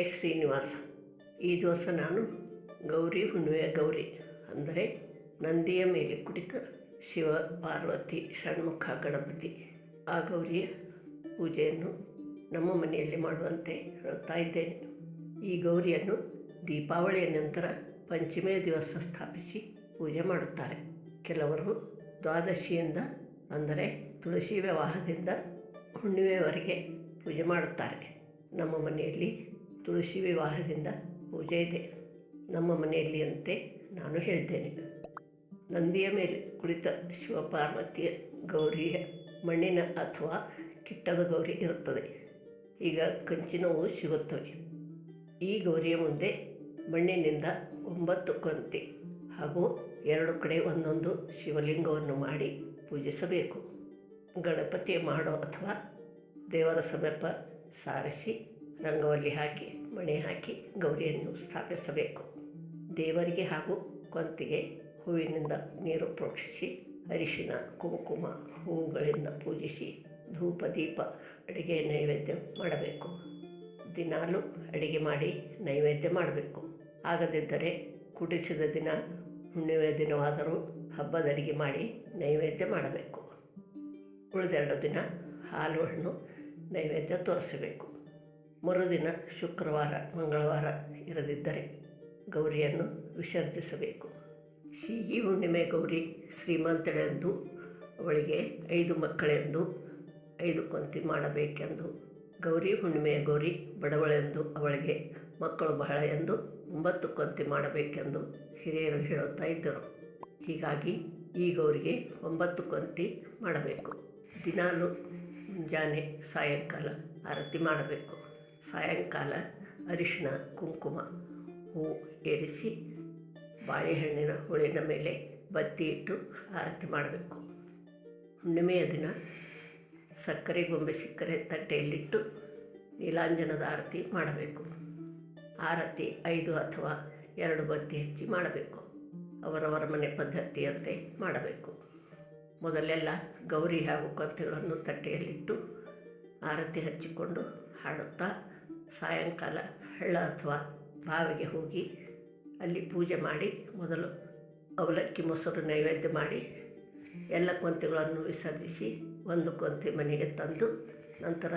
ಜೈ ಶ್ರೀನಿವಾಸ. ಈ ದಿವಸ ನಾನು ಗೌರಿ ಹುಣ್ಣಿಮೆಯ ಗೌರಿ ಅಂದರೆ ನಂದಿಯ ಮೇಲೆ ಕುಳಿತ ಶಿವ ಪಾರ್ವತಿ ಷಣ್ಮುಖ ಗಣಪತಿ. ಆ ಗೌರಿಯ ಪೂಜೆಯನ್ನು ನಮ್ಮ ಮನೆಯಲ್ಲಿ ಮಾಡುವಂತೆ ಹೇಳ್ತಾ ಇದ್ದೇನೆ. ಈ ಗೌರಿಯನ್ನು ದೀಪಾವಳಿಯ ನಂತರ ಪಂಚಮಿಯ ದಿವಸ ಸ್ಥಾಪಿಸಿ ಪೂಜೆ ಮಾಡುತ್ತಾರೆ. ಕೆಲವರು ದ್ವಾದಶಿಯಿಂದ ಅಂದರೆ ತುಳಸಿ ವಿವಾಹದಿಂದ ಹುಣ್ಣಿಮೆಯವರೆಗೆ ಪೂಜೆ ಮಾಡುತ್ತಾರೆ. ನಮ್ಮ ಮನೆಯಲ್ಲಿ ತುಳಸಿ ವಿವಾಹದಿಂದ ಪೂಜೆ ಇದೆ. ನಮ್ಮ ಮನೆಯಲ್ಲಿ ಅಂತೆ ನಾನು ಹೇಳ್ತೇನೆ. ನಂದಿಯ ಮೇಲೆ ಕುಳಿತ ಶಿವಪಾರ್ವತಿಯ ಗೌರಿಯ ಮಣ್ಣಿನ ಅಥವಾ ಕಿಟ್ಟದ ಗೌರಿ ಇರುತ್ತದೆ. ಈಗ ಕಂಚಿನವು ಸಿಗುತ್ತವೆ. ಈ ಗೌರಿಯ ಮುಂದೆ ಮಣ್ಣಿನಿಂದ ಒಂಬತ್ತು ಕಂತೆ ಹಾಗೂ ಎರಡು ಕಡೆ ಒಂದೊಂದು ಶಿವಲಿಂಗವನ್ನು ಮಾಡಿ ಪೂಜಿಸಬೇಕು. ಗಣಪತಿ ಮಾಡೋ ಅಥವಾ ದೇವರ ಸಮೀಪ ಸಾರಿಸಿ ರಂಗವಲ್ಲಿ ಹಾಕಿ, ಮಣೆ ಹಾಕಿ ಗೌರಿಯನ್ನು ಸ್ಥಾಪಿಸಬೇಕು. ದೇವರಿಗೆ ಹಾಗೂ ಕೊಂತಿಗೆ ಹೂವಿನಿಂದ ನೀರು ಪ್ರೋಕ್ಷಿಸಿ, ಅರಿಶಿನ, ಕುಂಕುಮ, ಹೂವುಗಳಿಂದ ಪೂಜಿಸಿ, ಧೂಪ, ದೀಪ, ಅಡುಗೆ ನೈವೇದ್ಯ ಮಾಡಬೇಕು. ದಿನಾಲು ಅಡುಗೆ ಮಾಡಿ ನೈವೇದ್ಯ ಮಾಡಬೇಕು. ಆಗದಿದ್ದರೆ ಕುಡಿಸಿದ ದಿನ ಹುಣ್ಣಿಮೆ ದಿನವಾದರೂ ಹಬ್ಬದ ಅಡುಗೆ ಮಾಡಿ ನೈವೇದ್ಯ ಮಾಡಬೇಕು. ಉಳಿದೆರಡು ದಿನ ಹಾಲು ಹಣ್ಣು ನೈವೇದ್ಯ ತೋರಿಸಬೇಕು. ಮರುದಿನ ಶುಕ್ರವಾರ, ಮಂಗಳವಾರ ಇರದಿದ್ದರೆ ಗೌರಿಯನ್ನು ವಿಸರ್ಜಿಸಬೇಕು. ಸಿಹಿ ಹುಣ್ಣಿಮೆ ಗೌರಿ, ಶ್ರೀಮಂತಳೆಂದು, ಅವಳಿಗೆ ಐದು ಮಕ್ಕಳೆಂದು, ಐದು ಕೊಂತಿ ಮಾಡಬೇಕೆಂದು. ಗೌರಿ ಹುಣ್ಣಿಮೆಯ ಗೌರಿ, ಬಡವಳೆಂದು, ಅವಳಿಗೆ ಮಕ್ಕಳು ಬಹಳ ಎಂದು ಒಂಬತ್ತು ಕೊಂತಿ ಮಾಡಬೇಕೆಂದು ಹಿರಿಯರು ಹೇಳುತ್ತಾ ಇದ್ದರು. ಹೀಗಾಗಿ ಈ ಗೌರಿಗೆ ಒಂಬತ್ತು ಕೊಂತಿ ಮಾಡಬೇಕು. ದಿನಾಲು ಮುಂಜಾನೆ ಸಾಯಂಕಾಲ ಆರತಿ ಮಾಡಬೇಕು. ಸಾಯಂಕಾಲ ಅರಿಶಿನ, ಕುಂಕುಮ, ಹೂ ಏರಿಸಿ ಬಾಳೆಹಣ್ಣಿನ ಹುಳಿನ ಮೇಲೆ ಬತ್ತಿ ಇಟ್ಟು ಆರತಿ ಮಾಡಬೇಕು. ಹುಣ್ಣಿಮೆಯ ದಿನ ಸಕ್ಕರೆ, ಗೊಂಬೆ, ಸಿಕ್ಕರೆ ತಟ್ಟೆಯಲ್ಲಿಟ್ಟು ನೀಲಾಂಜನದ ಆರತಿ ಮಾಡಬೇಕು. ಆರತಿ ಐದು ಅಥವಾ ಎರಡು ಬತ್ತಿ ಹಚ್ಚಿ ಮಾಡಬೇಕು. ಅವರವರ ಮನೆ ಪದ್ಧತಿಯಂತೆ ಮಾಡಬೇಕು. ಮೊದಲೆಲ್ಲ ಗೌರಿ ಹಾಗೂ ಕಂತೆಗಳನ್ನು ತಟ್ಟೆಯಲ್ಲಿಟ್ಟು ಆರತಿ ಹಚ್ಚಿಕೊಂಡು ಹಾಡುತ್ತಾ ಸಾಯಂಕಾಲ ಹಳ್ಳ ಅಥವಾ ಬಾವಿಗೆ ಹೋಗಿ ಅಲ್ಲಿ ಪೂಜೆ ಮಾಡಿ ಮೊದಲು ಅವಲಕ್ಕಿ ಮೊಸರು ನೈವೇದ್ಯ ಮಾಡಿ ಎಲ್ಲ ಕೊಂತಿಗಳನ್ನು ವಿಸರ್ಜಿಸಿ ಒಂದು ಕೊಂತಿ ಮನೆಗೆ ತಂದು ನಂತರ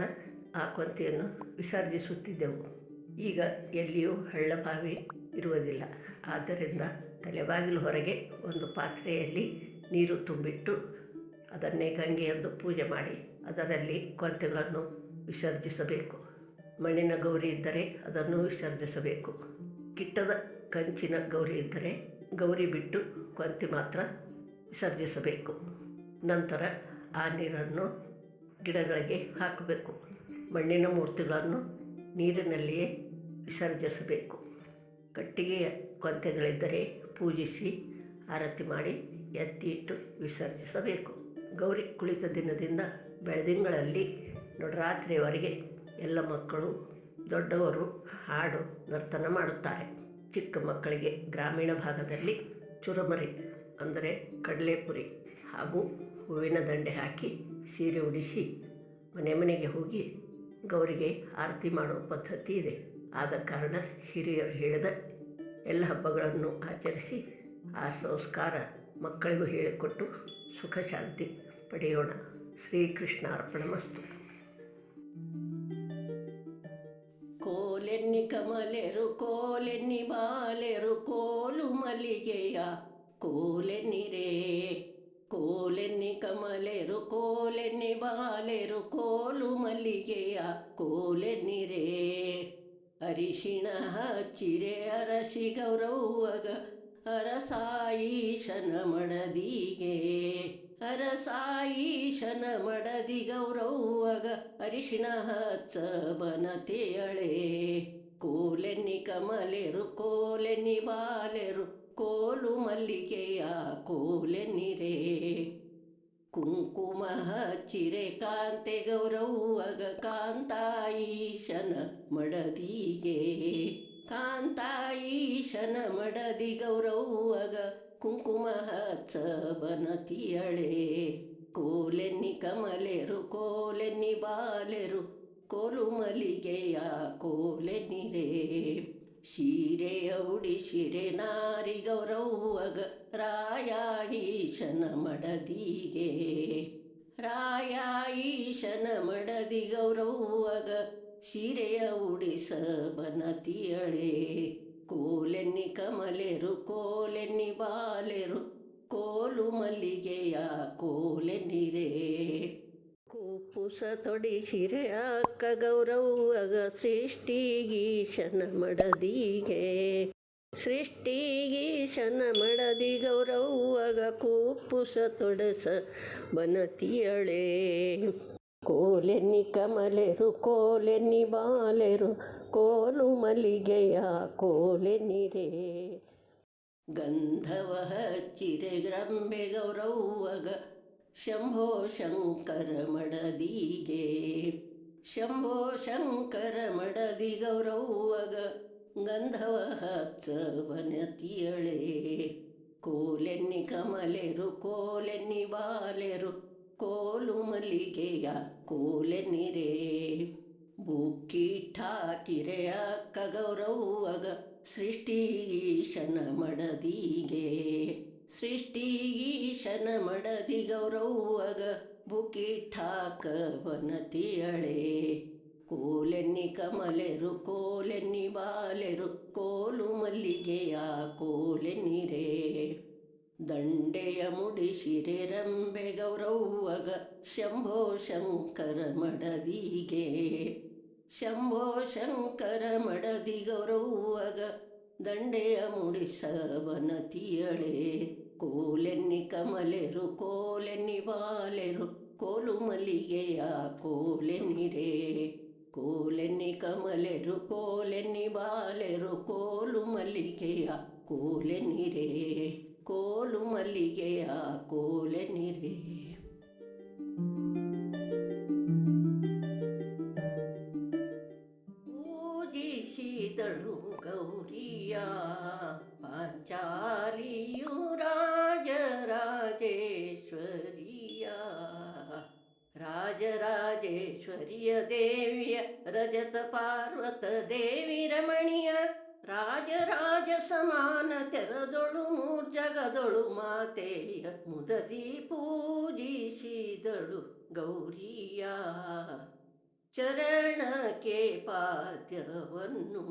ಆ ಕೊಂತಿಯನ್ನು ವಿಸರ್ಜಿಸುತ್ತಿದ್ದೆವು. ಈಗ ಎಲ್ಲಿಯೂ ಹಳ್ಳ ಬಾವಿ ಇರುವುದಿಲ್ಲ. ಆದ್ದರಿಂದ ತಲೆಬಾಗಿಲು ಹೊರಗೆ ಒಂದು ಪಾತ್ರೆಯಲ್ಲಿ ನೀರು ತುಂಬಿಟ್ಟು ಅದನ್ನೇ ಗಂಗೆಯಂದು ಪೂಜೆ ಮಾಡಿ ಅದರಲ್ಲಿ ಕೊಂತೆಗಳನ್ನು ವಿಸರ್ಜಿಸಬೇಕು. ಮಣ್ಣಿನ ಗೌರಿ ಇದ್ದರೆ ಅದನ್ನು ವಿಸರ್ಜಿಸಬೇಕು. ಕಿಟ್ಟದ ಕಂಚಿನ ಗೌರಿ ಇದ್ದರೆ ಗೌರಿ ಬಿಟ್ಟು ಕೊಂತಿ ಮಾತ್ರ ವಿಸರ್ಜಿಸಬೇಕು. ನಂತರ ಆ ನೀರನ್ನು ಗಿಡಗಳಿಗೆ ಹಾಕಬೇಕು. ಮಣ್ಣಿನ ಮೂರ್ತಿಗಳನ್ನು ನೀರಿನಲ್ಲಿಯೇ ವಿಸರ್ಜಿಸಬೇಕು. ಕಟ್ಟಿಗೆಯ ಕೊಂತೆಗಳಿದ್ದರೆ ಪೂಜಿಸಿ, ಆರತಿ ಮಾಡಿ ಎತ್ತಿ ಇಟ್ಟು ವಿಸರ್ಜಿಸಬೇಕು. ಗೌರಿ ಕುಳಿತ ದಿನದಿಂದ ಬೆಳದಿಂಗಳಲ್ಲಿ ನಡುರಾತ್ರಿಯವರೆಗೆ ಎಲ್ಲ ಮಕ್ಕಳು, ದೊಡ್ಡವರು ಹಾಡು ನರ್ತನ ಮಾಡುತ್ತಾರೆ. ಚಿಕ್ಕ ಮಕ್ಕಳಿಗೆ ಗ್ರಾಮೀಣ ಭಾಗದಲ್ಲಿ ಚುರಮರಿ ಅಂದರೆ ಕಡಲೆಪುರಿ ಹಾಗೂ ಹೂವಿನ ದಂಡೆ ಹಾಕಿ ಸೀರೆ ಉಡಿಸಿ ಮನೆ ಮನೆಗೆ ಹೋಗಿ ಗೌರಿಗೆ ಆರತಿ ಮಾಡುವ ಪದ್ಧತಿ ಇದೆ. ಆದ ಕಾರಣ ಹಿರಿಯರು ಹೇಳಿದ ಎಲ್ಲ ಹಬ್ಬಗಳನ್ನು ಆಚರಿಸಿ ಆ ಸಂಸ್ಕಾರ ಮಕ್ಕಳಿಗೂ ಹೇಳಿಕೊಟ್ಟು ಸುಖ ಶಾಂತಿ ಪಡೆಯೋಣ. ಶ್ರೀಕೃಷ್ಣ ಅರ್ಪಣಮಸ್ತು ಕೋಲೆನ್ನಿ ಕಮಲೆರು, ಕೋಲೆನ್ನಿ ಬಾಲೆರು, ಕೋಲು ಮಲ್ಲಿಗೆಯ ಕೋಲೆನ್ನಿರೇ ಕೋಲೆನ್ನಿ ಕಮಲೆರು, ಕೋಲೆನ್ನಿ ಬಾಲೆರು, ಕೋಲು ಮಲ್ಲಿಗೆಯ ಕೋಲೆನ್ನಿರೇ ಅರಿಶಿಣ ಹಚ್ಚಿರೆ ಅರಸಿ ಗೌರವಗ ಅರಸಾಯಿಶನ ಮಡದಿಗೆ. ಅರಸಾಯಿಶನ ಮಡದಿ ಗೌರವ್ವಗ ಅರಿಶಿಣ ಹಚ್ಚ ಬನತೆಯಳೆ. ಕೋಲೆನ್ನಿ ಕಮಲೆರು, ಕೋಲೆನ್ನಿ ಬಾಲೆರು, ಕೋಲು ಮಲ್ಲಿಗೆಯ ಕೋಲೆನ್ನಿರೇ. ಕುಂಕುಮ ಹಚ್ಚಿರೆ ಕಾಂತೆ ಗೌರವ್ವಗ ಕಾಂತಾಯಿಶನ ಮಡದಿಗೆ. ಕಾಂತಾಯಿಶನ ಮಡದಿ ಗೌರವ್ವಗ ಕುಂಕುಮ ಹಚ್ಚ ಬನತಿಯಳೆ ಕೋಲೆನ್ನಿ ಕಮಲೆರು, ಕೋಲೆನ್ನಿ ಬಾಲೆರು ಕೋಲು ಮಲ್ಲಿಗೆಯ ಕೋಲೆನಿರೆ ಉಡಿ ಶಿರೆ ನಾರಿ ಗೌರವಗ ರಾಯ ಈಶನ ಮಡದಿಗೆ. ರಾಯ ಈಶನ ಮಡದಿ ಗೌರವಗ ಶಿರೆಯ ಉಡಿಸ ಬನತಿಯಳೆ ಕೋಲೆನ್ನಿ ಕಮಲೆರು, ಕೋಲೆನ್ನಿ ಬಾಲೆರು, ಕೋಲು ಮಲ್ಲಿಗೆಯ ಕೋಲೆನ್ನಿರೆ ಕುಪ್ಪುಸ ತೊಡಿಸಿರೆ ಅಕ್ಕ ಗೌರವಗ ಸೃಷ್ಟಿಗೀಶನ ಮಡದಿಗೆ. ಸೃಷ್ಟಿಗೀಶನ ಮಡದಿ ಗೌರವಗ ಕುಪ್ಪುಸ ತೊಡಸ ಬನತಿಯಳೆ. ಕೋಲೆನ್ನಿ ಕಮಲೆರು, ಕೋಲೆನ್ನಿ ಬಾಲೆರು, ಕೋಲು ಮಲ್ಲಿಗೆಯ ಕೋಲೆನ್ನಿರೆ ಗಂಧವ ಚಿರೆ ಗ್ರಂಬೆ ಗೌರವಗ ಶಂಭೋ ಶಂಕರ ಮಡದಿಗೆ ಶಂಭೋ ಶಂಕರ ಮಡದಿ ಗೌರವಗ ಗಂಧವ ಹಚ್ಚವನತಿಯಳೆ ಕೋಲೆನ್ನಿ ಕಮಲೆರು, ಕೋಲೆನ್ನಿ ಬಾಲೆರು ಕೋಲು ಮಲ್ಲಿಗೆಯ ಕೋಲೆ ಅಕ್ಕ ಕಗೌರವಗ ಸೃಷ್ಟಿಗೀಶನ ಮಡದಿಗೆ. ಸೃಷ್ಟಿಗೀಶನ ಮಡದಿ ಗೌರವಗ ಬುಕ್ಕಿಟ್ಟಾಕ ವನತಿಯಳೆ ಕೋಲೆನ್ನಿ ಕಮಲೆರು ಕೋಲೆನ್ನಿ ಬಾಲೆರು ಕೋಲು ಮಲ್ಲಿಗೆಯ ಕೋಲೆನ್ನಿರೆ ದಂಡೆಯ ಮುಡಿ ರಂಬೆ ಗೌರವಗ ಶಂಭೋ ಶಂಕರ ಮಡದಿಗೆ. ಶಂಭೋ ಶಂಕರ ಮಡದಿ ಗೌರವ್ವಗ. ದಂಡೆಯ ಮುಡಿಸವನತಿಯಳೆ ಕೋಲೆನ್ನಿ ಕಮಲೆರು, ಕೋಲೆನ್ನಿ ಬಾಲೆರು. ಕೋಲು ಮಲ್ಲಿಗೆಯ ಕೋಲೆನಿರೆ ಕೋಲೆನ್ನಿ ಕಮಲೆರು, ಕೋಲೆನ್ನಿ ಬಾಲೆರು. ಕೋಲು ಮಲ್ಲಿಗೆಯ ಕೋಲೆನ್ನಿರೆ ಕೋಲು ಮಲ್ಲಿಗೆಯ ಕೋಲೆ ಕೋಲೆನ್ನಿರೆ ಪೂಜಿಸಿದಳು ಗೌರಿಯ ಪಾಂಚಾಲಿಯು ರಾಜರಾಜೇಶ್ವರಿಯ. ರಾಜರಾಜೇಶ್ವರಿಯ ದೇವಿಯ ರಜತ ಪಾರ್ವತ ದೇವಿ ರಮಣಿಯ ರಾಜರಾಜ ಸಮಾನ ತೆರದೊಳು ಮೂರ್ಜಗದೊಳು ಮಾತೆಯ ಮುದದಿ ಪೂಜಿಸಿದಳು ಗೌರಿಯ ಚರಣಕ್ಕೆ ಪಾದ್ಯವನ್ನು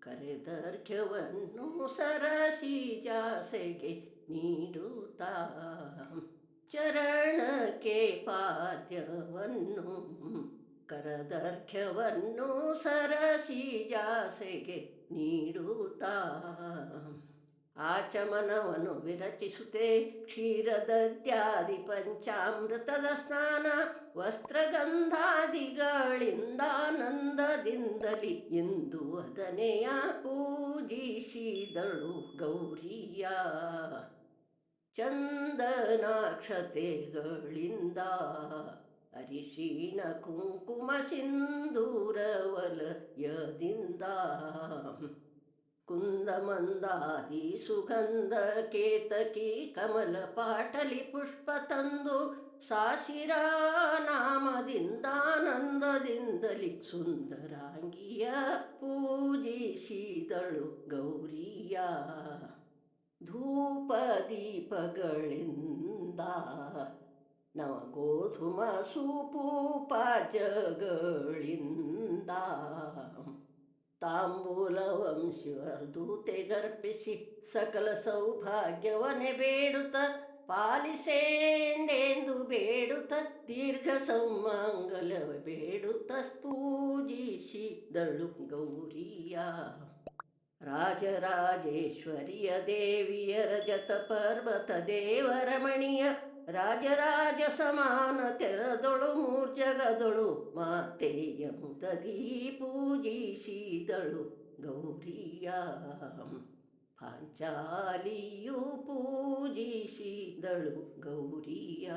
ಕರೆದರ್ಘ್ಯವನ್ನು ಸರಸಿ ಜಾಸೆಗೆ ನೀಡುತ್ತಾ. ಚರಣಕ್ಕೆ ಪಾದ್ಯವನ್ನು ಕರದರ್ಘ್ಯವನ್ನು ಸರಸಿ ಜಾಸೆಗೆ ನೀಡುತ್ತಾ. ಆಚಮನವನ್ನು ವಿರಚಿಸುತ್ತೆ ಕ್ಷೀರದದ್ಯಾದಿ ಪಂಚಾಮೃತದ ಸ್ನಾನ ವಸ್ತ್ರಗಂಧಾದಿಗಳಿಂದಾನಂದದಿಂದಲಿ ಎಂದು ಅದನೆಯ ಪೂಜಿಸಿದಳು ಗೌರಿಯ. ಚಂದನಾಕ್ಷತೆಗಳಿಂದ ಅರಿಶಿಣ ಕುಂಕುಮ ಸಿಂಧೂರವಲಯದಿಂದ ಕುಂದಮಂದಾದಿ ಸುಗಂಧ ಕೇತಕಿ ಕಮಲ ಪಾಟಲಿ ಪುಷ್ಪ ತಂದು ಸಾಸಿರಾನಾಮದಿಂದಾನಂದದಿಂದಲಿ ಸುಂದರಾಂಗಿಯ ಪೂಜಿಸಿದಳು ಗೌರಿಯ ಧೂಪ ದೀಪಗಳಿಂದ ನವಗೋಧುಮ ಸೂಪೂಪಾಜಗಳಿಂದ ತಾಂಬೂಲವಂ ಶಿವರ್ದೂತೆಗರ್ಪಿಸಿ ಸಕಲ ಸೌಭಾಗ್ಯವನೆ ಬೇಡುತ್ತ ಪಾಲಿಸೇಂದೆಂದು ಬೇಡುತ್ತ ದೀರ್ಘ ಸೌಮಾಂಗಲವ ಬೇಡುತ್ತ ಪೂಜಿಸಿದಳು ಗೌರಿಯ. ರಾಜರಾಜೇಶ್ವರಿಯ ದೇವಿಯ ರಜತ ಪರ್ವತ ದೇವರಮಣಿಯ ರಾಜರಾಜ ಸಮಾನ ತೆರದೊಳು ಮೂರ್ಜಗದೊಳು ಮಾತೆಯ ಮುದದಿ ಪೂಜಿಸಿದಳು ಗೌರಿಯ ಪಾಂಚಾಲಿಯು ಪೂಜಿಸಿದಳು ಗೌರಿಯ